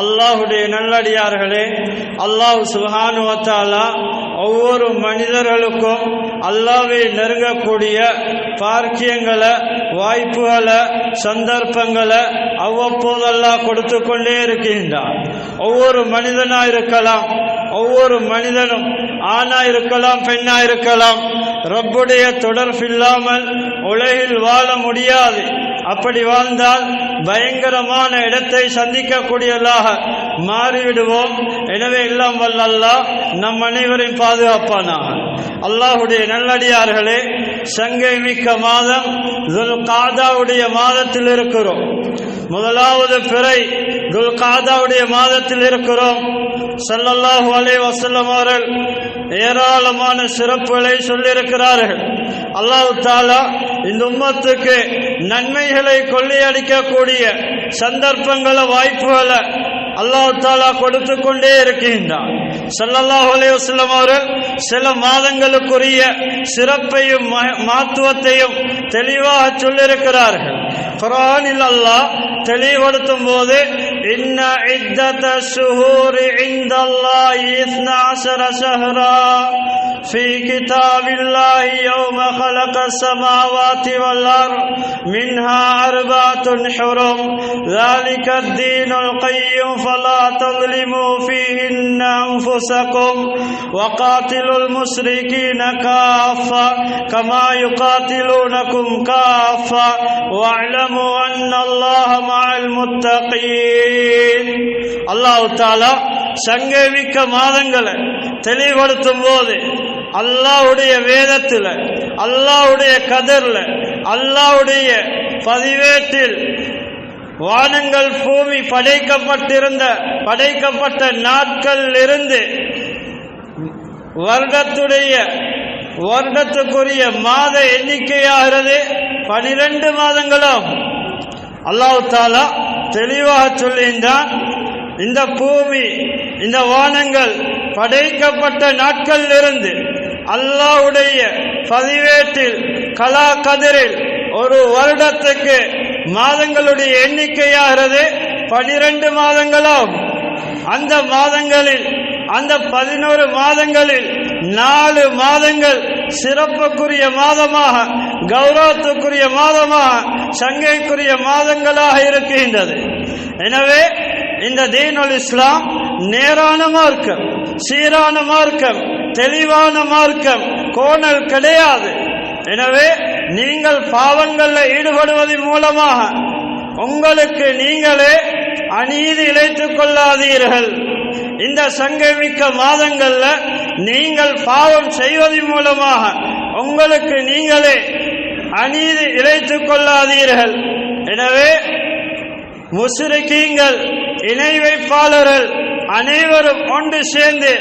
அல்லாஹுடைய நல்லடியார்களே அல்லாஹ் சுபானுவத்தாலா ஒவ்வொரு மனிதர்களுக்கும் அல்லாவை நெருங்கக்கூடிய பார்க்கியங்களை வாய்ப்புகளை சந்தர்ப்பங்களை அவ்வப்போதெல்லாம் கொடுத்து கொண்டே இருக்கின்றான் ஒவ்வொரு மனிதனா இருக்கலாம் ஒவ்வொரு மனிதனும் ஆணா இருக்கலாம் பெண்ணா இருக்கலாம். ரப்புடைய தொடர்பில்லாமல் உலகில் வாழ முடியாது. அப்படி வாழ்ந்தால் பயங்கரமான இடத்தை சந்திக்கக்கூடியதாக மாறிவிடுவோம். எனவே எல்லாம் வல்ல அல்லாஹ் நம் அனைவரையும் பாதுகாப்பானாக. அல்லாஹுடைய நல்லடியார்களே சங்கை மிக்க மாதம் துல்காதாவுடைய மாதத்தில் இருக்கிறோம். முதலாவது பிறை துல்காதாவுடைய மாதத்தில் இருக்கிறோம். சல்லல்லாஹு அலே வசல்லம் அவர்கள் ஏராளமான சிறப்புகளை சொல்லியிருக்கிறார்கள். அல்லாஹு தாலா இந்த உம்மத்துக்கு நன்மைகளை கொள்ளையடிக்கக்கூடிய சந்தர்ப்பங்களை வாய்ப்புகளை அல்லாஹ் தாலா கொடுத்து கொண்டே இருக்கின்றான். ஸல்லல்லாஹு அலைஹி அவர்கள் சில மாதங்களுக்குரிய சிறப்பையும் ம- மகத்துவத்தையும் தெளிவாக சொல்லியிருக்கிறார்கள். குரானில் அல்லாஹ் தெளிவுபடுத்தும் போது إن عدة الشهور عند الله إثنى عشر شهرا. في كتاب الله يوم خلق السماوات والأرض منها أربعة حرم. ذلك الدين القيم فلا تظلموا فيهن أنفسكم وقاتلوا المشركين كافة كما يقاتلونكم كافة. واعلموا أن الله مع المتقين. கொண்டேன் தாலா சங்கமிக்க மாதங்களை தெளிவுபடுத்தும் போது அல்லாவுடைய வேதத்தில் அல்லாவுடைய கதிரில் அல்லாவுடைய பதிவேட்டில் வானங்கள் பூமி படைக்கப்பட்டிருந்த படைக்கப்பட்ட நாட்கள் இருந்து வருடத்துடைய வருடத்துக்குரிய மாத எண்ணிக்கையாகிறது பனிரெண்டு மாதங்களும் அல்லாஹு தெளிவாக சொல்லுகின்றான் இந்த பூமி இந்த வானங்கள் படைக்கப்பட்ட நாட்கள் இருந்து அல்லாவுடைய பதிவேட்டில் கலா கதிரில் ஒரு வருடத்துக்கு மாதங்களுடைய எண்ணிக்கையாகிறது பனிரெண்டு மாதங்களாகும். அந்த மாதங்களில் அந்த பதினோரு மாதங்களில் நாலு மாதங்கள் சிறப்புக்குரிய மாதமாக கௌரவத்துக்குரிய மாதமாக சங்கைக்குரிய மாதங்களாக இருக்கின்றது. எனவே இந்த தீனுல் இஸ்லாம் நேரான மார்க்கம் சீரான மார்க்கம் தெளிவான மார்க்கம் கோணல் கிடையாது. எனவே நீங்கள் பாவங்களில் ஈடுபடுவதன் மூலமாக உங்களுக்கு நீங்களே அநீதி இழைத்துக் கொள்ளாதீர்கள். இந்த சங்கமிக்க மாதங்கள்ல நீங்கள் பாவம் செய்வதன் மூலமாக உங்களுக்கு நீங்களே அநீதி இழைத்துக் கொள்ளாதீர்கள். எனவே முசுரிக்கீங்கள் இணை வைப்பாளர்கள் அனைவரும் ஒன்று சேர்ந்து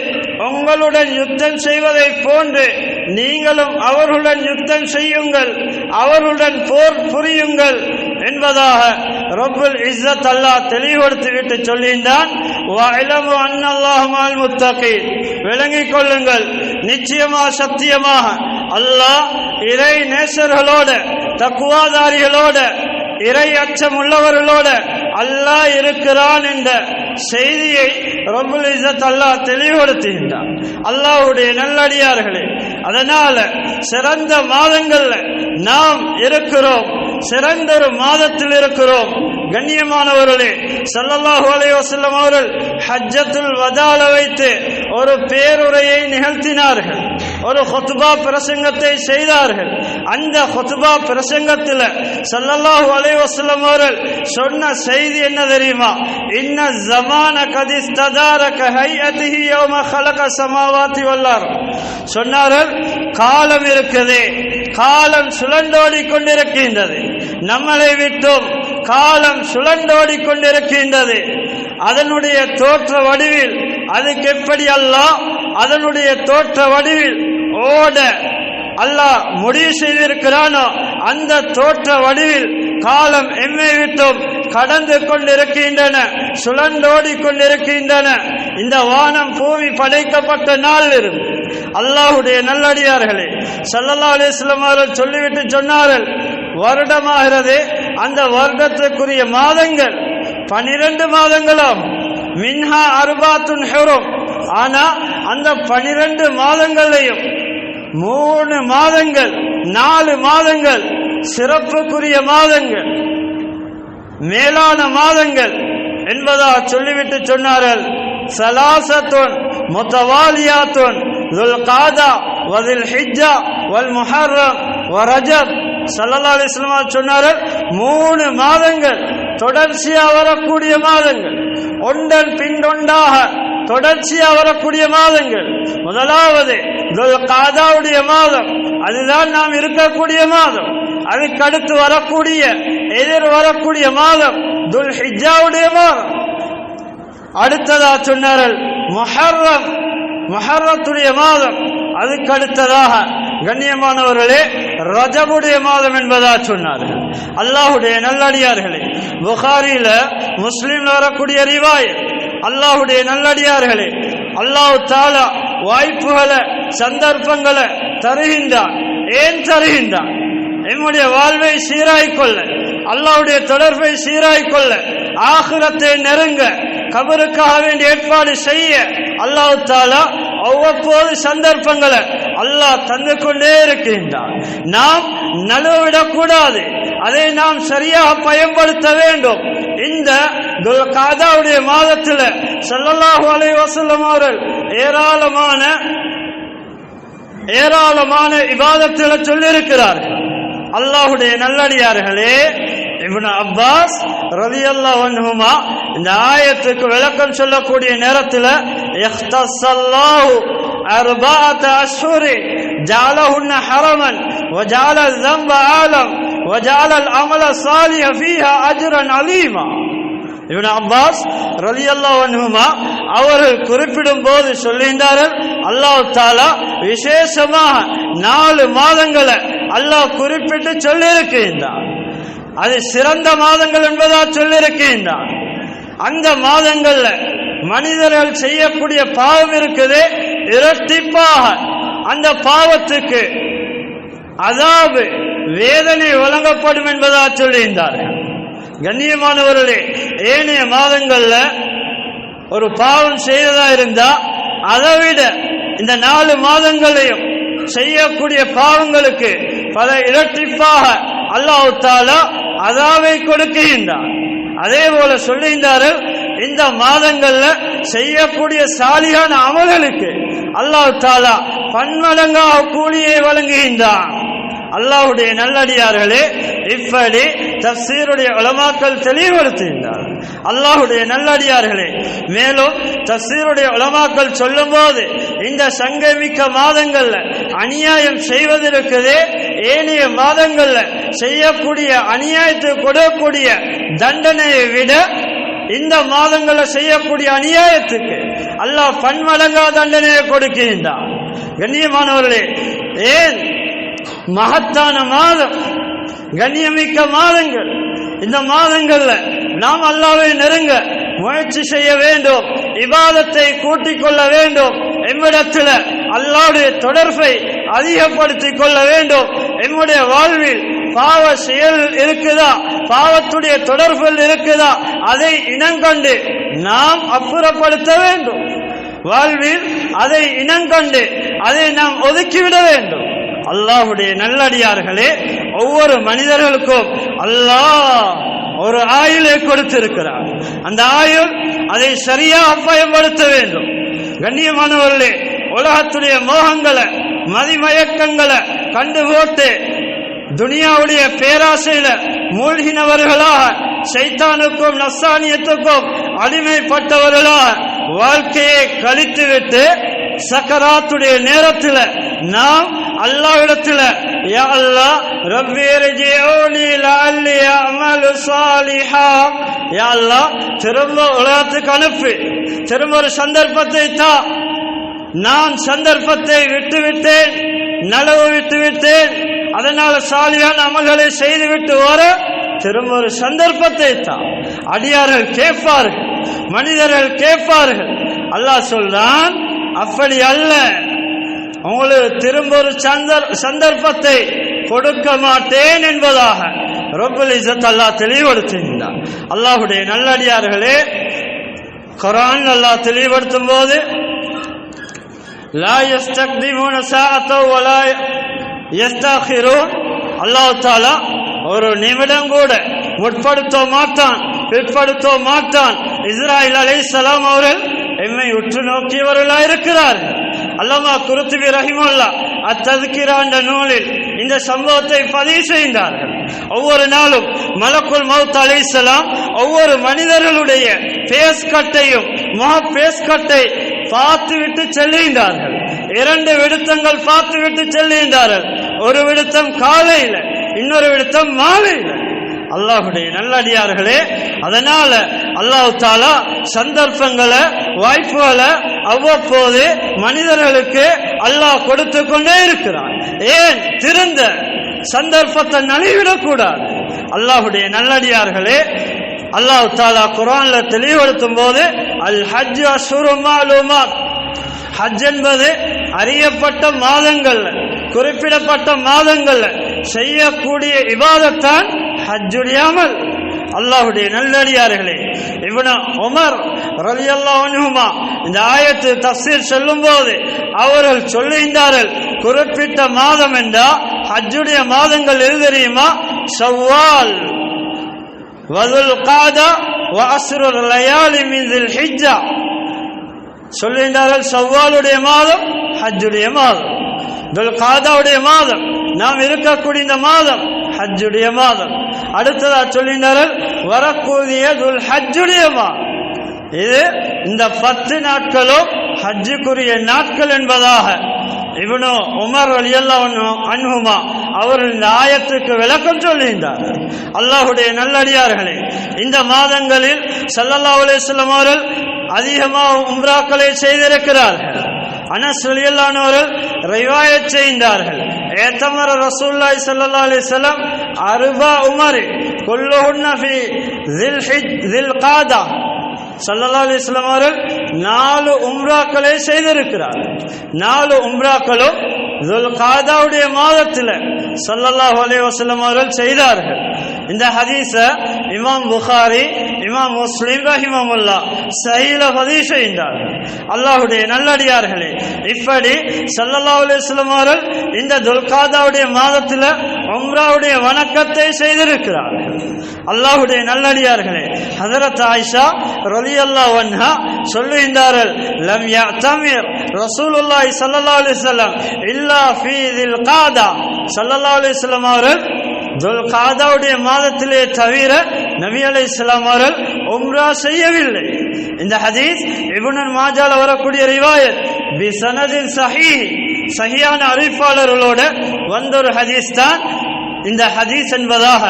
உங்களுடன் யுத்தம் செய்வதைப் போன்று நீங்களும் அவர்களுடன் யுத்தம் செய்யுங்கள் அவர்களுடன் போர் புரியுங்கள் என்பதாக ரப்புல் இஸ்ஸத் அல்லாஹ் தெளிவுபடுத்தி விட்டு சொல்லியிருந்தான் அன்னல்லாஹ் மால் விளங்கிக் கொள்ளுங்கள். நிச்சயமா சத்தியமாக அல்லாஹ் இறை நேசர்களோட தக்குவாதாரிகளோட இறை அச்சம் உள்ளவர்களோட அல்லாஹ் இருக்கிறான் என்ற செய்தியை ரபுல் அல்லாஹ் தெளிவுபடுத்துகின்றான். அல்லாஹ்வுடைய நல்லடியார்களே அதனால சிறந்த மாதங்கள்ல நாம் இருக்கிறோம். சிறந்த ஒரு மாதத்தில் இருக்கிறோம். கண்ணியமானவர்களே சல்லல்லாஹு அலைய வசல்லம் அவர்கள் ஹஜ்ஜத்துல் வதால வைத்து ஒரு பேருரையை நிகழ்த்தினார்கள். ஒரு ஹொத்துபா பிரசங்கத்தை செய்தார்கள். அந்த ஹொத்துபா பிரசங்கத்தில் சல்லல்லாஹு அலைவாஸ்லம் அவர்கள் சொன்ன செய்தி என்ன தெரியுமா? இன்ன ஜமான கதி ததார கஹை அதிகி யோம கலக சமாவாத்தி வல்லாரம் சொன்னார்கள் காலம் இருக்குது. காலம் சுழண்டோடி கொண்டிருக்கின்றது நம்மளை விட்டும் காலம் சுழண்டோடி கொண்டிருக்கின்றது அதனுடைய தோற்ற வடிவில் அதுக்கு எப்படி அல்ல? அதனுடைய தோற்ற வடிவில் ஓட அல்லாஹ் முடிவு செய்திருக்கிறானோ அந்த தோற்ற வடிவில் காலம் எம்மை விட்டும் கடந்து கொண்டிருக்கின்றன சுழண்டோடி கொண்டிருக்கின்றன. இந்த வானம் பூமி படைக்கப்பட்ட நாள் இருந்து அல்லாஹுடைய நல்லடியார்களே சல்லல்லா அலிஸ்லாம் அவர்கள் சொல்லிவிட்டு சொன்னார்கள் வருடமாகிறது அந்த வருடத்துக்குரிய மாதங்கள் பனிரெண்டு மாதங்களும். மின்ஹா அருபாத்துன் ஹெரும். ஆனா அந்த பனிரெண்டு மாதங்களையும் மூணு மாதங்கள் நாலு மாதங்கள் சிறப்புக்குரிய மாதங்கள் மேலான மாதங்கள் என்பதா சொல்லிவிட்டு சொன்னார்கள். சலாசத்துன் முத்தவாலியாத்துன் துல் காதா வதில் ஹிஜ்ஜா வல் முஹர்ரம் வரஜப் சல்லல்லா அலிஸ்லமா சொன்னார்கள் மூணு மாதங்கள் தொடர்ச்சியா வரக்கூடிய மாதங்கள். ஒன்றன் பின்னொன்றாக தொடர்ச்சியா வரக்கூடிய மாதங்கள். முதலாவது காதாவுடைய மாதம். அதுதான் நாம் இருக்கக்கூடிய மாதம். அதுக்கடுத்து வரக்கூடிய எதிர் வரக்கூடிய மாதம். துல் ஹிஜாவுடைய மாதம். அடுத்ததா சொன்னார்கள் மொஹர்ரம். மொஹர்ரத்துடைய மாதம். அதுக்கு அடுத்ததாக கண்ணியமானவர்களே ரஜபுடைய மாதம் என்பதா சொன்னார்கள். அல்லாஹுடைய நல்லடியார்களே புகாரில முஸ்லீம்ல வரக்கூடிய ரிவாய் அல்லாஹுடைய நல்லடியார்களே அல்லாஹு தாலா வாய்ப்புகளை சந்தர்ப்பங்களை தருகின்றான் ஏன் தருகின்றான் எம்முடைய வாழ்வை சீராய் கொள்ள அல்லாவுடைய தொடர்பை சீராய் கொள்ள நெருங்க கபருக்காக வேண்டிய ஏற்பாடு செய்ய அல்லாஹு தாலா அவ்வப்போது சந்தர்ப்பங்களை அல்லாஹ் தந்து கொண்டே இருக்கின்றான். நாம் நழுவிடக்கூடாது. அதை நாம் சரியாக பயன்படுத்த வேண்டும். இந்த காதாவுடைய மாதத்தில் செல்லல்லாஹு அலை வசல்லம் அவர்கள் ஏராளமான ஏராளமான இபாதத்தில் சொல்லியிருக்கிறார்கள் அல்லாஹுடைய நல்லடியார்களே இப்னு அப்பாஸ் ரலியல்லாஹு அன்ஹுமா இந்த ஆயத்துக்கு விளக்கம் சொல்லக்கூடிய நேரத்தில் இஹ்தஸல்லாஹு أربعة أشهر جعلهن حرما وجعل الذنب عالم وجعل العمل الصالح فيها أجرا عظيما இவன் அப்பாஸ் ரலியல்லாஹு அன்ஹுமா அவர்கள் குறிப்பிடும் போது சொல்லியிருந்தார்கள் அல்லாஹ் தாலா விசேஷமாக நாலு மாதங்களை அல்லாஹ் குறிப்பிட்டு சொல்லியிருக்கின்றான். அது சிறந்த மாதங்கள் என்பதா சொல்லியிருக்கின்றான். அந்த மாதங்கள்ல மனிதர்கள் செய்யக்கூடிய பாவம் இருக்குது இரட்டிப்பாக அந்த பாவத்துக்கு அதாவது வேதனை வழங்கப்படும் என்பதா சொல்லியிருந்தார்கள். கண்ணியமானவர்களே ஏனைய மாதங்கள்ல ஒரு பாவம் செய்ததா இருந்தா அதை விட இந்த நாலு மாதங்களையும் செய்யக்கூடிய பாவங்களுக்கு பல இரட்டிப்பாக அல்லாஹு தாலா அதாவை கொடுக்கின்றார் அதே போல சொல்லுகின்றார்கள் இந்த மாதங்கள்ல செய்யக்கூடிய சாலியான அமல்களுக்கு அல்லாஹ் தாலா பன்மடங்காக கூலியை வழங்குகின்றான். அல்லாஹுடைய நல்லடியார்களே இப்படி தப்சீருடைய உலமாக்கள் தெளிவுபடுத்துகின்றார் அல்லாஹுடைய நல்லடியார்களே மேலும் தப்சீருடைய உலமாக்கள் சொல்லும்போது இந்த சங்கமிக்க மாதங்கள்ல அநியாயம் செய்வது ஏனைய மாதங்கள்ல செய்யக்கூடிய அநியாயத்துக்கு கொடுக்கக்கூடிய தண்டனையை விட இந்த மாதங்கள்ல செய்யக்கூடிய அநியாயத்துக்கு அல்லாஹ் பன்மடங்கா தண்டனையை கொடுக்கின்றான். கண்ணியமானவர்களே ஏன் மகத்தான மாதம் கண்ணியமிக்க மாதங்கள் இந்த மாதங்கள்ல நாம் அல்லாவை நெருங்க முயற்சி செய்ய வேண்டும் இபாதத்தை கூட்டிக் கொள்ள வேண்டும். எம்மிடத்தில் அல்லாவுடைய தொடர்பை அதிகப்படுத்திக் கொள்ள வேண்டும். எம்முடைய வாழ்வில் பாவ செயல் இருக்குதா? பாவத்துடைய தொடர்புகள் இருக்குதா? அதை இனங்கண்டு நாம் அப்புறப்படுத்த வேண்டும். வாழ்வில் அதை இனங்கண்டு அதை நாம் ஒதுக்கிவிட வேண்டும். அல்லாஹுடைய நல்லடியார்களே ஒவ்வொரு மனிதர்களுக்கும் அல்லாஹ் ஒரு ஆயுளை கொடுத்திருக்கிறார். அந்த ஆயுள் அதை சரியாக பயன்படுத்த வேண்டும். கண்ணியமானவர்களே உலகத்துடைய மோகங்களை மதிமயக்கங்களை கண்டு போட்டு துனியாவுடைய பேராசையில மூழ்கினவர்களாக சைத்தானுக்கும் நஸ்தானியத்துக்கும் அடிமைப்பட்டவர்களாக வாழ்க்கையை கழித்துவிட்டு சக்கராத்துடைய நேரத்தில் நாம் அல்லாவிடத்தில் யா அல்லாஹ் ரப்பி ரஜிஊனி லஅல்லி அமலு சாலிஹா யா அல்லாஹ் திரும்ப உலகத்துக்கு அனுப்பு. திரும்ப ஒரு சந்தர்ப்பத்தை தா. நான் சந்தர்ப்பத்தை விட்டுவிட்டேன் நலவு விட்டுவிட்டேன். அதனால சாலியான அமல்களை செய்துவிட்டு வர திரும்ப ஒரு சந்தர்ப்பத்தை தான் அடியார்கள் கேட்பார்கள் மனிதர்கள் கேட்பார்கள். அல்லாஹ் சொல்றான் அப்படி அல்ல. உங்களுக்கு திரும்ப ஒரு சந்தர் சந்தர்ப்பத்தை கொடுக்க மாட்டேன் என்பதாக ரொப்பல் இசத் அல்லாஹ் தெளிவுபடுத்துகின்றார் அல்லாஹுடைய நல்லடியார்களே குரான் அல்லாஹ் தெளிவுபடுத்தும் போது லா யஸ்தக்திமூன சாஅத்தோ வலா யஸ்தகிரூன் அல்லாஹ் தாலா ஒரு நிமிடம் கூட முற்படுத்த மாட்டான் பிற்படுத்த மாட்டான். இஸ்ராயில் சலாம் அவர்கள் எம்மை உற்று நோக்கியவர்களாக இருக்கிறார்கள் அல்லாமா குருத்துபி ரஹிமுல்லா அத்ததுக்கிறாண்ட நூலில் இந்த சம்பவத்தை பதிவு செய்தார்கள் ஒவ்வொரு நாளும் மலக்குள் மவுத் அலிசலாம் ஒவ்வொரு மனிதர்களுடைய பேஸ் கட்டையும் முக பேஸ் கட்டை பார்த்து விட்டு செல்லுகின்றார்கள் இரண்டு விடுத்தங்கள் பார்த்து விட்டு செல்லுகின்றார்கள் ஒரு விடுத்தம் காலையில் இன்னொரு விடுத்தம் மாலையில் அல்லாஹுடைய நல்லடியார்களே அதனால அல்லாஹ் தாலா சந்தர்ப்பங்களை வாய்ப்புகளை அவ்வப்போது மனிதர்களுக்கு அல்லாஹ் கொடுத்து கொண்டே இருக்கிறான். ஏன்? திருந்த சந்தர்ப்பத்தை நலிவிடக்கூடாது அல்லாஹுடைய நல்லடியார்களே அல்லாஹ் தாலா குரான்ல தெளிவுபடுத்தும் போது அல் ஹஜ் அசுருமாலுமாத் ஹஜ் என்பது அறியப்பட்ட மாதங்கள்ல குறிப்பிடப்பட்ட மாதங்கள்ல செய்யக்கூடிய விவாதத்தான் ஹஜ்ஜுடைய அமல் அல்லாஹுடைய நல்லடியார்களே. இவன உமர் ரவி அல்லாஹுமா இந்த ஆயத்து தஃசீர் சொல்லும் போது அவர்கள் சொல்லுகின்றார்கள் குறிப்பிட்ட மாதம் என்றா ஹஜ்ஜுடைய மாதங்கள் எது தெரியுமா? ஷவ்வால் வதுல் காதா வஅஸ்ருல் லயாலி மீதில் ஹிஜ்ஜா சொல்லுகின்றார்கள் சவ்வாலுடைய மாதம் ஹஜ்ஜுடைய மாதம். துல் காதாவுடைய மாதம். நாம் இருக்கக்கூடிய இந்த மாதம் ஹஜ்ஜுடைய மாதம். அடுத்ததா சொல்லினார்கள் வரக்கூடிய துல் ஹஜ்ஜுடைய மாதம். இது இந்த பத்து நாட்களும் ஹஜ்ஜுக்குரிய நாட்கள் என்பதாக இவனு உமர் அலியல்லாஹ் அன்ஹுமா அவர்கள் இந்த ஆயத்துக்கு விளக்கம் சொல்லுகின்றார் அல்லாஹுடைய நல்லடியார்களே இந்த மாதங்களில் சல்லல்லா அலிஸ்லாம் அவர்கள் அதிகமாக உம்ராக்களை செய்திருக்கிறார்கள். அனஸ் ரலியல்லானவர்கள் ரிவாயத் செய்தார்கள். اعتمر رسول الله صلى الله عليه وسلم أربع عمر كلهن في ذي ذي القادة சல்லல்லா அவர்கள் நாலு உம்ராக்களை செய்திருக்கிறார். நாலு உம்ராக்களும் காதாவுடைய மாதத்தில் சல்லல்லாஹ் அலே வசலம் அவர்கள் செய்தார்கள். இந்த ஹதீஸ இமாம் புகாரி இமாம் முஸ்லிம் ரஹிமமுல்லா சைல பதிவு செய்தார் அல்லாஹுடைய நல்லடியார்களே இப்படி சல்லல்லா அலைஹி அவர்கள் இந்த துல்காதாவுடைய மாதத்தில் உம்ராவுடைய வணக்கத்தை செய்திருக்கிறார்கள். அல்லாஹுடைய நல்லடியார்களே ஹதரத் ஆயிஷா ரலியல்லாஹு அன்ஹா சொல்லுகின்றார்கள் லம் யஅதமிர் ரசூலுல்லாஹி சல்லல்லா அலிஸ்லாம் இல்லா ஃபீதில் காதா சல்லல்லா அலைஹி அவர்கள் துல்காதாவுடைய மாதத்திலே தவிர நபி அலை இஸ்லாம் அவர்கள் உம்ரா செய்யவில்லை. இந்த ஹதீஸ் இபுனன் மாஜால வரக்கூடிய ரிவாயத். பி சனதின் சஹி சஹியான அறிவிப்பாளர்களோட வந்த ஒரு ஹதீஸ் தான் இந்த ஹதீஸ் என்பதாக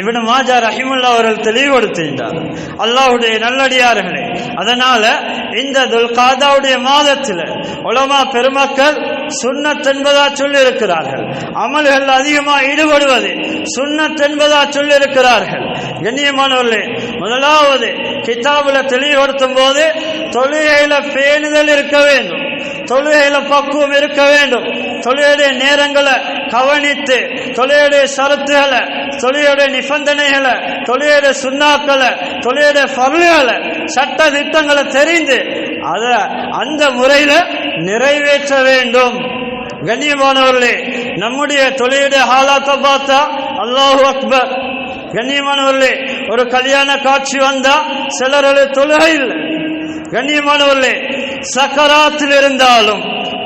இவனு மாஜா ரஹிமுல்லா அவர்கள் தெளிவுபடுத்துகின்றார். அல்லாஹ்வுடைய நல்லடியார்களே அதனால இந்த துல்காதாவுடைய மாதத்தில் உலமா பெருமக்கள் சுண்ணத் என்பதா சொல்லி இருக்கிறார்கள் அமல்கள் அதிகமாக ஈடுபடுவது சுண்ணத் என்பதா சொல்லி இருக்கிறார்கள் கண்ணியமானவர்களே முதலாவது கிதாபுல தெளிவுபடுத்தும் போது தொழுகையில பேணுதல் இருக்க வேண்டும். தொழுகையில பக்குவம் இருக்க வேண்டும். தொழுகையுடைய நேரங்களை கவனித்து தொழிலுடைய சரத்துகளை தொழிலுடைய நிபந்தனைகளை தொழிலுடைய சுண்ணாக்களை தொழிலுடைய பருள்களை சட்ட திட்டங்களை தெரிந்து அதை அந்த முறையில் நிறைவேற்ற வேண்டும். கண்ணியமானவர்களே நம்முடைய தொழிலுடைய ஹாலாத்தை பார்த்தா அல்லாஹு அக்பர். கண்ணியமானவர்களே ஒரு கல்யாண காட்சி வந்தா சிலருடைய தொழுகை இல்லை. கண்ணியமானவர்களே சக்கராத்தில் இருந்தாலும்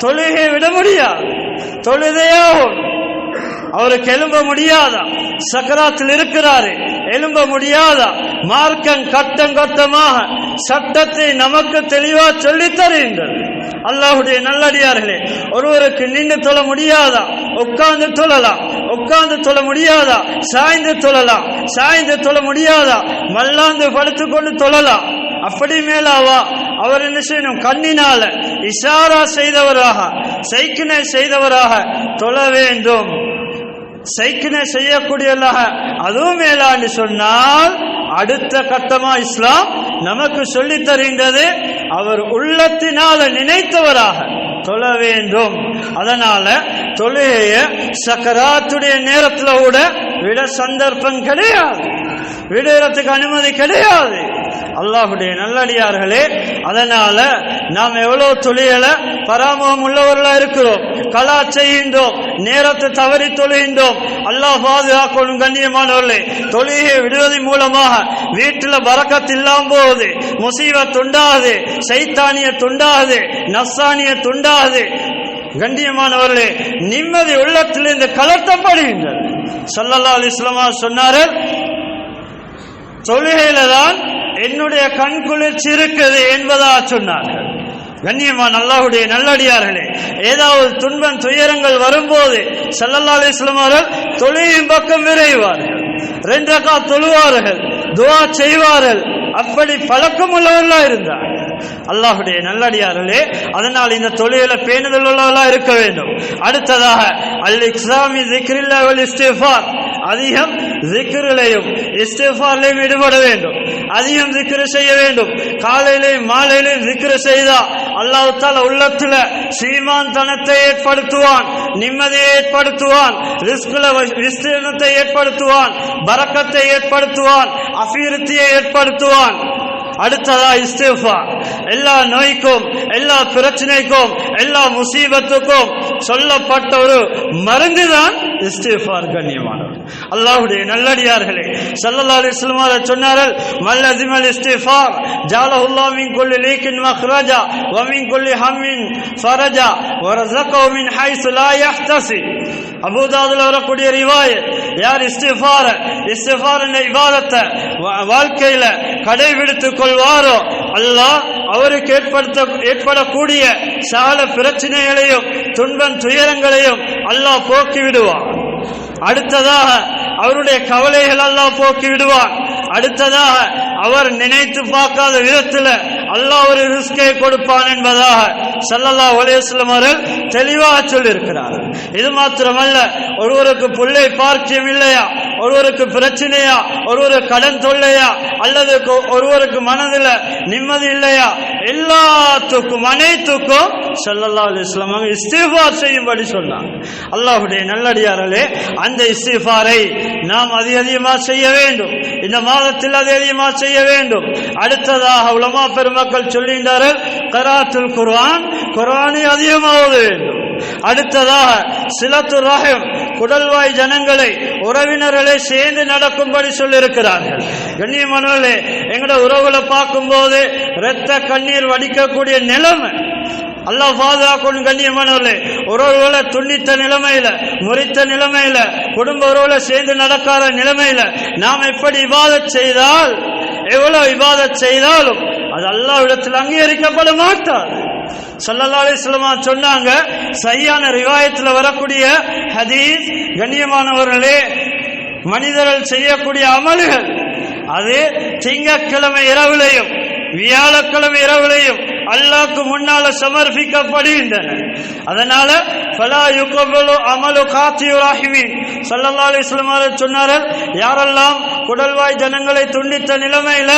தொழுகை விட முடியாது. தொழுதையாகும் அவருக்கு எழும்ப முடியாதா? சக்கராத்தில் இருக்கிறாரு எழும்ப முடியாதா? மார்க்கம் கட்டம் கட்டமாக சட்டத்தை நமக்கு தெளிவா சொல்லித் தருகின்றது அல்லாஹுடைய நல்லடியார்களே ஒருவருக்கு நின்று தொழ முடியாதா? உட்கார்ந்து தொழலாம். உட்கார்ந்து தொழ முடியாதா? சாய்ந்து தொழலாம். சாய்ந்து தொழ முடியாதா? மல்லாந்து படுத்துக்கொண்டு தொழலாம். அப்படி மேலாவா? அவர் என்ன செய்யணும்? கண்ணினால இஷாரா செய்தவராக சைக்கினை செய்தவராக தொழ வேண்டும். சைக்கினை செய்யக்கூடியவர்களாக அதுவும் மேலான்னு சொன்னால் அடுத்த கட்டமா இஸ்லாம் நமக்கு சொல்லித் தருகின்றது. அவர் உள்ளத்தினால நினைத்தவராக தொழ வேண்டும். அதனால தொழுகைய சக்கராத்துடைய நேரத்துல கூட விட சந்தர்ப்பம் கிடையாது. விடுறதுக்கு அனுமதி கிடையாது. அல்லாஹுடைய நல்லடியார்களே அதனால நாம் எவ்வளவு தொழில பராமம் உள்ளவர்களா இருக்கிறோம் கலா செய்கின்றோம் நேரத்தை தவறி தொழுகின்றோம் அல்லாஹ் பாதுகாக்கணும் கண்ணியமானவர்களே. தொழுகையை விடுவதன் மூலமாக வீட்டில் பறக்கத்து இல்லாம போகுது முசீவை துண்டாகுது சைத்தானிய துண்டாகுது நஸ்தானிய துண்டாகுது. கண்ணியமானவர்களே நிம்மதி உள்ளத்தில் இந்த கலட்டப்படுகின்றது சல்லல்லா அலிஸ்லமா சொன்னார்கள் தொழுகையில தான் என்னுடைய கண் குளிர்ச்சி இருக்குது என்பதா சொன்னார்கள். கண்ணியமான் அல்லாஹுடைய நல்லடியார்களே ஏதாவது துன்பம் துயரங்கள் வரும்போது சல்லல்லா அலிஸ்லாம் அவர்கள் தொழுகையின் பக்கம் விரைவார்கள். ரெண்டக்கா தொழுவார்கள் துவா செய்வார்கள். அப்படி பழக்கம் உள்ளவர்களா இருந்தார் அல்லாஹுடைய நல்லடியார்களே அதனால் இந்த தொழில பேணுதல் உள்ளவர்களா இருக்க வேண்டும். அடுத்ததாக அல் இஸ்லாமி ஜிக்ரில்லா வல் அதிகம் ஜிக்ரிலையும் இஸ்டிஃபார்லையும் ஈடுபட வேண்டும். அதிகம் திக்ரு செய்ய வேண்டும். காலையிலையும் மாலையிலையும் திக்ரு செய்தா அல்லாஹ் தால உள்ளத்துல சீமான் தனத்தை ஏற்படுத்துவான் நிம்மதியை ஏற்படுத்துவான் ரிஸ்குல விஸ்தீர்ணத்தை ஏற்படுத்துவான் பரக்கத்தை ஏற்படுத்துவான் அபிவிருத்தியை ஏற்படுத்துவான். அடுத்ததா இஸ்திஃபா எல்லா நோய்க்கும் எல்லா பிரச்சனைக்கும் எல்லா முசீபத்துக்கும் சொல்லப்பட்ட ஒரு மருந்து தான் இஸ்திஃபார் கண்ணியமான அல்லாஹுடைய நல்லடியார்களே ஸல்லல்லாஹு அலைஹி வஸல்லம் சொன்னார்கள் மல்லதிமல் இஸ்திஃபார் ஜாலஹுல்லாஹு மின் குல்லி லீக்கின் மக்ரஜா வ மின் குல்லி ஹம்மின் ஃபரஜா வ ரஸகஹு மின் ஹைஸ் லா யஹ்தசி. அபூதாதுல வரக்கூடிய ரிவாயத் யார் இஸ்திஃபார இஸ்திஃபார் என்ற இபாதத்தை வா- வாழ்க்கையில கடைபிடித்துக் கொள்வாரோ? அல்லாஹ் அவருக்கு ஏற்படுத்த ஏற்படக்கூடிய சகல பிரச்சனைகளையும் துன்பம் துயரங்களையும் அல்லாஹ் போக்கி விடுவான் அடுத்ததாக அவருடைய கவலைகள் எல்லாம் போக்கி விடுவார் அடுத்ததாக அவர் நினைத்து பார்க்காத விதத்தில் அல்லாஹ் ஒரு ரிஸ்கை கொடுப்பான் என்பதாக சல்லல்லா ஒலேஸ்லம் அவர்கள் தெளிவாக சொல்லியிருக்கிறார்கள். இது மாத்திரமல்ல ஒருவருக்கு பிள்ளை பார்க்கியம் இல்லையா? ஒருவருக்கு பிரச்சனையா? ஒருவரு கடன் தொல்லையா? அல்லது ஒருவருக்கு மனதில் நிம்மதி இல்லையா? எல்லாத்துக்கும் அனைத்துக்கும் சல்லல்லா அலி வஸல்லம் இஸ்திஃபார் செய்யும்படி சொன்னாங்க. அல்லாஹுடைய நல்லடியார்களே அந்த இஸ்திஃபாரை நாம் அதி அதிகமாக செய்ய வேண்டும். இந்த மாதத்தில் அது அதிகமாக செய்ய வேண்டும். அடுத்ததாக உலமா பெருமக்கள் சொல்கின்றார்கள் கராத்துல் குர்ஆன் குர்ஆனை அதிகமாக வேண்டும் அடுத்ததாக சிலத்து ரஹம் குடல்வாய் ஜனங்களை உறவினர்களை சேர்ந்து நடக்கும்படி சொல்லியிருக்கிறார்கள். கண்ணியமானவர்களே எங்களோட உறவுகளை பார்க்கும்போது இரத்த கண்ணீர் வடிக்கக்கூடிய நிலைமை. அல்லாஹ் பாதுகாக்கணும் கண்ணியமானவர்களே. உறவுகளை துண்டித்த நிலைமையில முறித்த நிலைமையில குடும்ப உறவுகளை சேர்ந்து நடக்காத நிலைமையில நாம் எப்படி விவாதம் செய்தால் எவ்வளவு விவாதம் செய்தாலும் அது அல்லாஹ் இடத்தில் அங்கீகரிக்கப்பட மாட்டாது. ஸல்லல்லாஹு அலைஹி சொன்னாங்க சரியான ரிவாயத்தில் வரக்கூடிய ஹதீஸ் கண்ணியமானவர்களே மனிதர்கள் செய்யக்கூடிய அமல்கள் அது திங்கட்கிழமை இரவுலையும் வியாழக்கிழமை இரவுலையும் அல்லாக்கு முன்னால சமர்ப்பிக்கப்படுகின்றன. அதனால பலா யுகபலு அமலு காத்தியு ராஹிமீன். ஸல்லல்லாஹு அலைஹி சொன்னார்கள் யாரெல்லாம் குடல்வாய் ஜனங்களை துண்டித்த நிலைமையில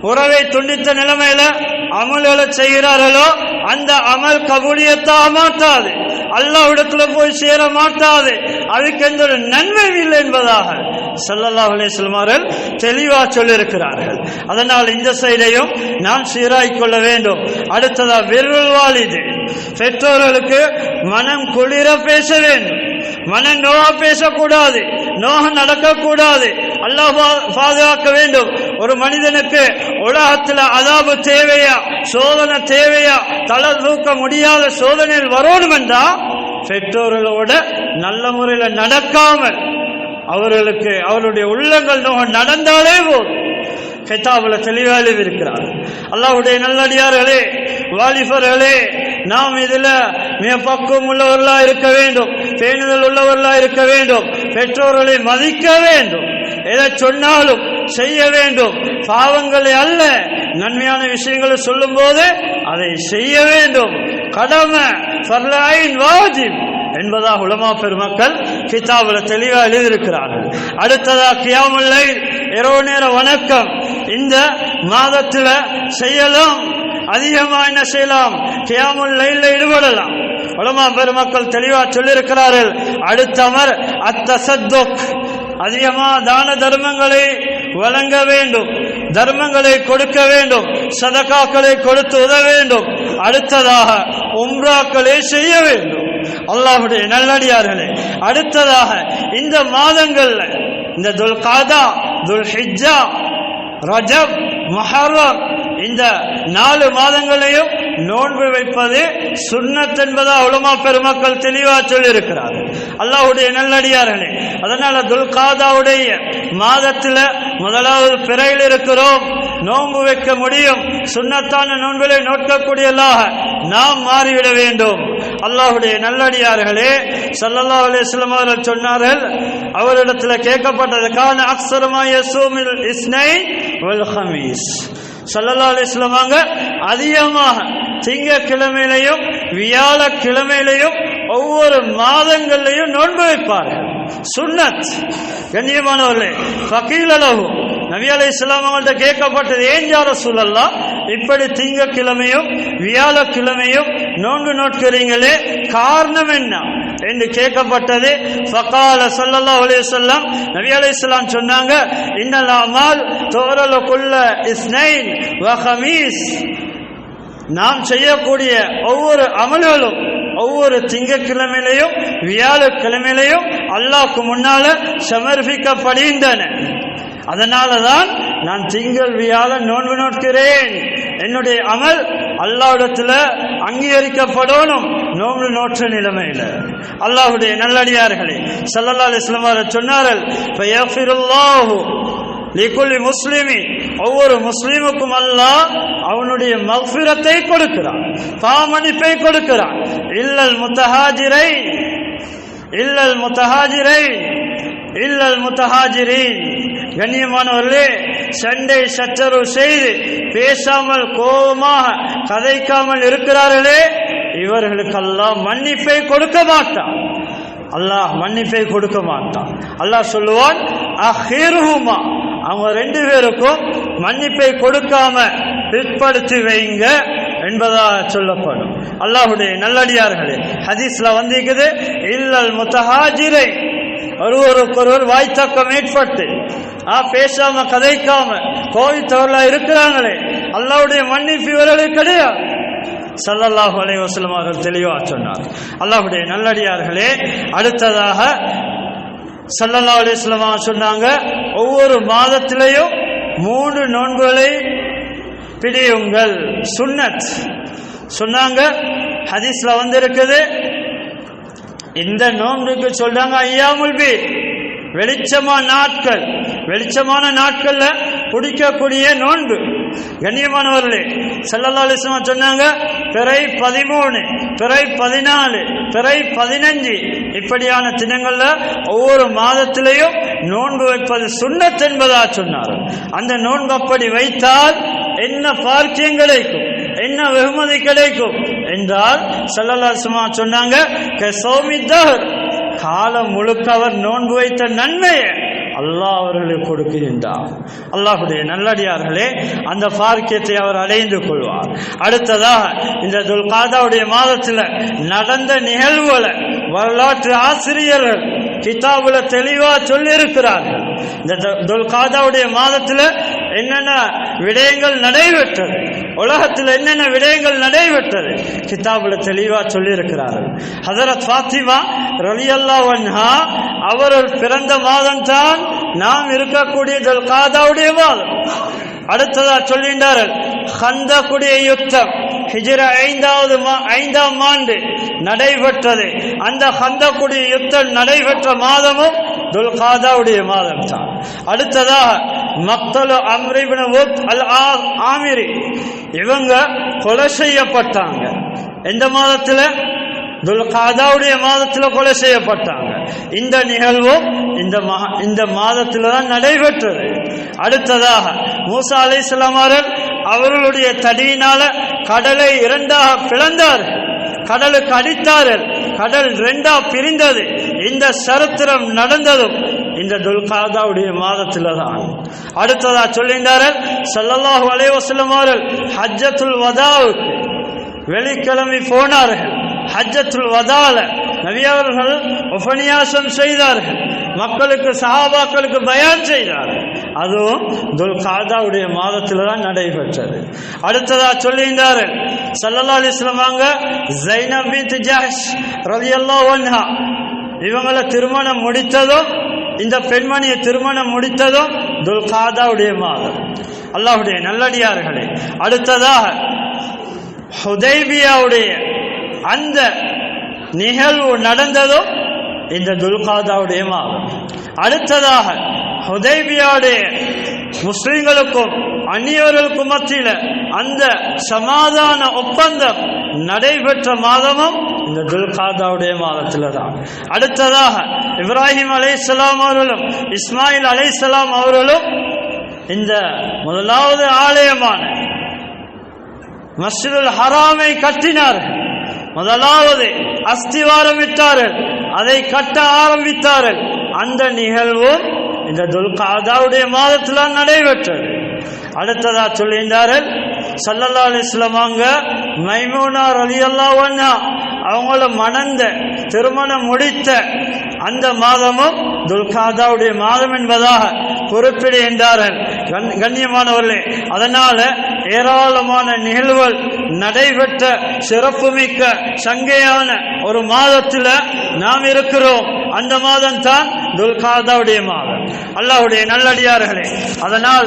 உறவை துண்டித்த நிலைமையில அமல்களை செய்கிறார்களோ அந்த அமல் கபூலியத்தாக மாற்றாது அல்லாஹ்விடத்துல போய் சேர மாட்டாது. அதுக்கு எந்த ஒரு நன்மை இல்லை என்பதாக சல்லல்லா அலைஹி வஸல்லம் தெளிவா சொல்லியிருக்கிறார்கள். அதனால் இந்த சைடையும் நாம் சீராய் கொள்ள வேண்டும். அடுத்ததா விரல் வாலிது. பெற்றோர்களுக்கு மனம் குளிர பேச வேண்டும். மன நோவா பேசக்கூடாது நோகம் நடக்கக்கூடாது. அல்லாஹ் பா- பாதுகாக்க வேண்டும். ஒரு மனிதனுக்கு உலகத்தில் அதாபு தேவையா சோதனை தேவையா தலை தூக்க முடியாத சோதனையில் வரணும் என்றா பெற்றோர்களோட நல்ல முறையில் நடக்காமல் அவர்களுக்கு அவருடைய உள்ளங்கள் நோகம் நடந்தாலே போதும். கிதாபுல தெளிவாக எழுதியிருக்கிறார் அல்லாவுடைய நல்லடியார்களே வாலிபர்களே நாம் இதில் மிக பக்குவம் உள்ளவர்களாக இருக்க வேண்டும் பேணுதல் உள்ளவர்களாக இருக்க வேண்டும் பெற்றோர்களை மதிக்க வேண்டும் எதை சொன்னாலும் செய்ய வேண்டும். பாவங்களை அல்ல நன்மையான விஷயங்களை சொல்லும் போது அதை செய்ய வேண்டும். கடமை ஃபர்லாயின் வாஜிப் என்பதாக உலமா பெருமக்கள் கிதாபுல தெளிவாக எழுதியிருக்கிறார்கள். அடுத்ததாக கியாமுல்லை இரவு நேர வணக்கம். இந்த செய்யலாம் அதிகமா என்ன செய்யலாம்? கியாமுல் லைல்ல ஈடுபடலாம். உலமா பெருமக்கள் தெளிவா சொல்லியிருக்கிறார்கள். அடுத்தவர் அத்தசத்துக். அதிகமா தான தர்மங்களை வழங்க வேண்டும். தர்மங்களை கொடுக்க வேண்டும். சதகாக்களை கொடுத்து உத வேண்டும். அடுத்ததாக உம்ராக்களை செய்ய வேண்டும். அல்லாஹுடைய நல்லடியார்களே அடுத்ததாக இந்த மாதங்கள்ல இந்த துல்காதா துல் ஹிஜ்ஜா ரஜப் மஹர்ரம் இந்த நாலு மாதங்களையும் நோன்பு வைப்பது சுண்ணத் என்பதா உலமா பெருமக்கள் தெளிவா சொல்லியிருக்கிறார் அல்லாஹுடைய நல்லடியார்களே அதனால துல்காதாவுடைய மாதத்துல முதலாவது பிறையில் இருக்கிறோம். நோன்பு வைக்க முடியும். சுண்ணத்தான நோன்பிலை நோக்கக்கூடியதாக நாம் மாறிவிட வேண்டும். அல்லாஹ்வுடைய நல்லடியார்களே சல்லல்லா அலைஹி அவர்கள் சொன்னார்கள் அவரிடத்தில் கேட்கப்பட்டது கான அக்ஸரமாய இஸ்னை வல் ஹமீஸ் சல்லல்லா அலிஸ்லமாங்க அதிகமாக திங்கக்கிழமையிலையும் வியாழக்கிழமையிலையும் ஒவ்வொரு மாதங்கள்லையும் நோன்பு வைப்பார்கள். சுன்னத். கண்ணியமானவர்களே ஃபகீல் நபி அலை இஸ்லாம் அவங்கள்ட்ட கேட்கப்பட்டது ஏன் ஜார சூழல்லாம் இப்படி திங்கக்கிழமையும் வியாழக்கிழமையும் நோன்பு நோட்கிறீங்களே காரணம் என்ன? என்று கேட்கப்பட்டது. ஃபகால ஸல்லல்லாஹு அலைஹி வஸல்லம் நபி அலைஹிஸ்ஸலாம் சொன்னாங்க இன்னலாமால் தோரலுக்குள்ள இஸ்னைன் வஹமீஸ் நாம் செய்யக்கூடிய ஒவ்வொரு அமல்களும் ஒவ்வொரு திங்கக்கிழமையிலையும் வியாழக்கிழமையிலையும் அல்லாஹ்க்கு முன்னால சமர்ப்பிக்கப்படுகின்றன. அதனால தான் நான் திங்கள் வியாழன் நோன்பு நோக்கிறேன் என்னுடைய அமல் அல்லாஹ்விடத்தில் அங்கீகரிக்கப்படணும். நோன்பு நோற்ற நிலைமையில். அல்லாஹ்வுடைய நல்லடியார்களே சல்லல்லா இஸ்லமார சொன்னார்கள் ஃபயஃபிருல்லாஹு முஸ்லிமி. ஒவ்வொரு முஸ்லீமுக்கும் அல்லாஹ் அவனுடைய மஃபிரத்தை கொடுக்கிறான். பாமணிப்பை கொடுக்கிறான். இல்லல் முத்தஹாஜிரை இல்லல் முத்தஹாஜிரை இல்லல் முத்தஹாஜிரின். கண்ணியமானவர்களே சண்டை சச்சரவு செய்து பேசாமல் கோபமாக கதைக்காமல் இருக்கிறார்களே இவர்களுக்கெல்லாம் மன்னிப்பை கொடுக்க மாட்டான். அல்லாஹ் மன்னிப்பை கொடுக்க மாட்டான். அல்லாஹ் சொல்லுவான் அஹிருஹுமா. அவங்க ரெண்டு பேருக்கும் மன்னிப்பை கொடுக்காம பிற்படுத்தி வைங்க என்பதாக சொல்லப்படும். அல்லாஹுடைய நல்லடியார்களே ஹதீஸ்ல வந்திருக்குது இல்லல் முத்தஹாஜிரை. ஒருவருக்கொருவர் வாய்த்தாக்கம் ஏற்பட்டு ஆ பேசாம கதைக்காம கோவித்தவர்களா இருக்கிறாங்களே. அல்லாவுடைய மன்னிப்பு இவர்களுக்கு கிடையாது ஸல்லல்லாஹு அலைஹி வஸல்லம் அவர்கள் தெளிவாக சொன்னார். அல்லாஹுடைய நல்லடியார்களே அடுத்ததாக சல்லல்லா அலைஹி சொன்னாங்க ஒவ்வொரு மாதத்திலையும் மூன்று நோன்புகளை பிடியுங்கள் சுன்னத். சொன்னாங்க ஹதீஸ்ல வந்திருக்குது இந்த நோன்புக்கு சொல்றாங்க ஐயாமுல் பீர் வெளிச்சமான நாட்கள். வெளிச்சமான நாட்கள்ல குடிக்கக்கூடிய நோன்பு. கண்ணியமானவர்களே ஸல்லல்லாஹு சொன்னாங்க பிறை பதிமூணு பிறை பதினாலு பிறை பதினஞ்சு. இப்படியான தினங்கள்ல ஒவ்வொரு மாதத்திலையும் நோன்பு வைப்பது சுண்ணத் என்பதா சொன்னார் அந்த நோன்பு அப்படி வைத்தால் என்ன பார்க்கியம் கிடைக்கும்? என்ன வெகுமதி கிடைக்கும்? என்றால் சல்லல்லாசுமா சொன்னாங்க "கசௌமித்தஹர்", காலம் முழுக்க அவர் நோன்பு வைத்த நன்மையை அல்லாஹ் அவர்களுக்கு கொடுக்கின்றார் அல்லாஹுடைய நல்லடியார்களே அந்த பாக்கியத்தை அவர் அடைந்து கொள்வார். அடுத்ததாக இந்த துல்காதாவுடைய மாதத்தில் நடந்த நிகழ்வுகளை வரலாற்று ஆசிரியர்கள் கிதாபுல தெளிவாக சொல்லியிருக்கிறார்கள். இந்த துல்காதாவுடைய மாதத்தில் என்னென்ன விடயங்கள் நடைபெற்றது? உலகத்தில் என்னென்ன விடயங்கள் நடைபெற்றது? கிதாபுல தெளிவா சொல்லியிருக்கிறார்கள் ஹசரத் ஃபாத்திமா ரலியல்லா வன்ஹா அவர்கள் பிறந்த மாதம் தான் நாம் இருக்கக்கூடிய துல்காதாவுடைய மாதம். அடுத்ததா சொல்லின்றார்கள் ஹந்தக்குடைய யுத்தம் ஹிஜிர ஐந்தாவது மா- ஐந்தாம் ஆண்டு நடைபெற்றது. அந்த ஹந்தக்குடைய யுத்தம் நடைபெற்ற மாதமும் துல்காதாவுடைய மாதம் தான். அடுத்ததாக மக்தலு அம்ரிபின் அல் ஆ- ஆமிரி. இவங்க கொலை செய்யப்பட்டாங்க. எந்த மாதத்தில்? துல்காதாவுடைய மாதத்தில் கொலை செய்யப்பட்டாங்க. இந்த நிகழ்வும் இந்த மா இந்த மாதத்தில் தான் நடைபெற்றது. அடுத்ததாக மூசா அலை அவர்கள் அவர்களுடைய தடியினால கடலை இரண்டாக பிளந்தார்கள். கடலுக்கு அடித்தார்கள். கடல் ரெண்டா பிரிந்தது. இந்த சரித்திரம் நடந்ததும் இந்த துல்காதாவுடைய மாதத்துல தான் அடுத்ததா சொல்லியிருந்தார்கள் சல்லல்லாஹு அலைவசல்லம் அவர்கள் ஹஜ்ஜத்துல் வதாவுக்கு வெளிக்கிழமை போனார்கள். ஹஜ்ஜத்துல் வதால நவியவர்கள் உபநியாசம் செய்தார்கள். மக்களுக்கு சஹாபாக்களுக்கு பயன் செய்தார்கள். அதுவும் துல்காதாவுடைய மாதத்தில் தான் நடைபெற்றது. அடுத்ததா சொல்லியிருந்தார்கள் சல்லல்லா அலிஸ்லமாங்க ஜைனப் பின் ஜஹஷ் ரலியல்லாஹு ஒன்ஹா இவங்களை திருமணம் முடித்ததும் இந்த பெண்மணியை திருமணம் முடித்ததும் துல்காதாவுடைய மாதம் அல்லாஹுடைய நல்லடியார்களே. அடுத்ததாக ஹுதைபியாவுடைய அந்த நிகழ்வு நடந்ததும் இந்த துல்காதாவுடைய மாதம் அடுத்ததாக ஹுதைபியாவுடைய முஸ்லிம்களுக்கும் அந்நியவர்களுக்கும் மத்தியில் அந்த சமாதான ஒப்பந்தம் நடைபெற்ற மாதமும் இந்த துல்காதாவுடைய மாதத்தில் தான் அடுத்ததாக இப்ராஹிம் அலைஹிஸ்ஸலாம் அவர்களும் இஸ்மாயில் அலைஹிஸ்ஸலாம் அவர்களும் இந்த முதலாவது ஆலயமான மஸ்ஜிதுல் ஹராமை கட்டினார்கள். முதலாவது அஸ்திவாரம் விட்டார்கள் அதை கட்ட ஆரம்பித்தார்கள். அந்த நிகழ்வும் இந்த துல்காதாவுடைய மாதத்தில் நடைபெற்றது. அடுத்ததா சொல்லியிருந்தார்கள் சல்லல்லா அலிஸ்லமாங்க மைமூனார் அலி அல்லா அவங்கள மணந்த திருமணம் முடித்த அந்த மாதமும் துல்காதாவுடைய மாதம் என்பதாக குறிப்பிடுகின்றார்கள் கண்ணியமானவர்களே அதனால ஏராளமான நிகழ்வுகள் நடைபெற்ற சிறப்புமிக்க சங்கையான ஒரு மாதத்தில் நாம் இருக்கிறோம். அந்த மாதம் தான் துல்காதாவுடைய மாதம். அல்லாவுடைய நல்லடியார்களே அதனால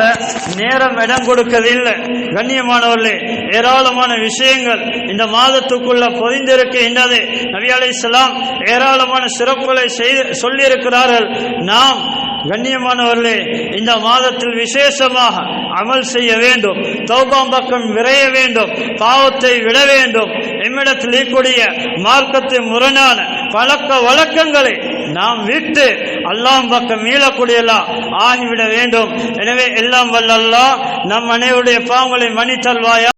நேரம் இடம் கொடுக்கவில்லை. கண்ணியமானவர்களே ஏராளமான விஷயங்கள் இந்த மாதத்துக்குள்ள பொதிந்திருக்கின்றது நபி அலைஹிஸ்ஸலாம் ஏராளமான சிறப்புகளை செய்து சொல்லியிருக்கிறார்கள். நாம் கண்ணியமானவர்களே இந்த மாதத்தில் விசேஷமாக அமல் செய்ய வேண்டும் தௌபாம் பக்கம் விரைய வேண்டும் பாவத்தை விட வேண்டும். எம்மிடத்தில் இருக்கக்கூடிய மார்க்கத்தை முரணான பழக்க வழக்கங்களை நாம் விட்டு அல்லாம் பக்கம் மீளக்கூடியலாம் ஆகிவிட வேண்டும். எனவே எல்லாம் வல்லல்லா நம் அனைவருடைய பாவங்களை மன்னித்தல்வாயா?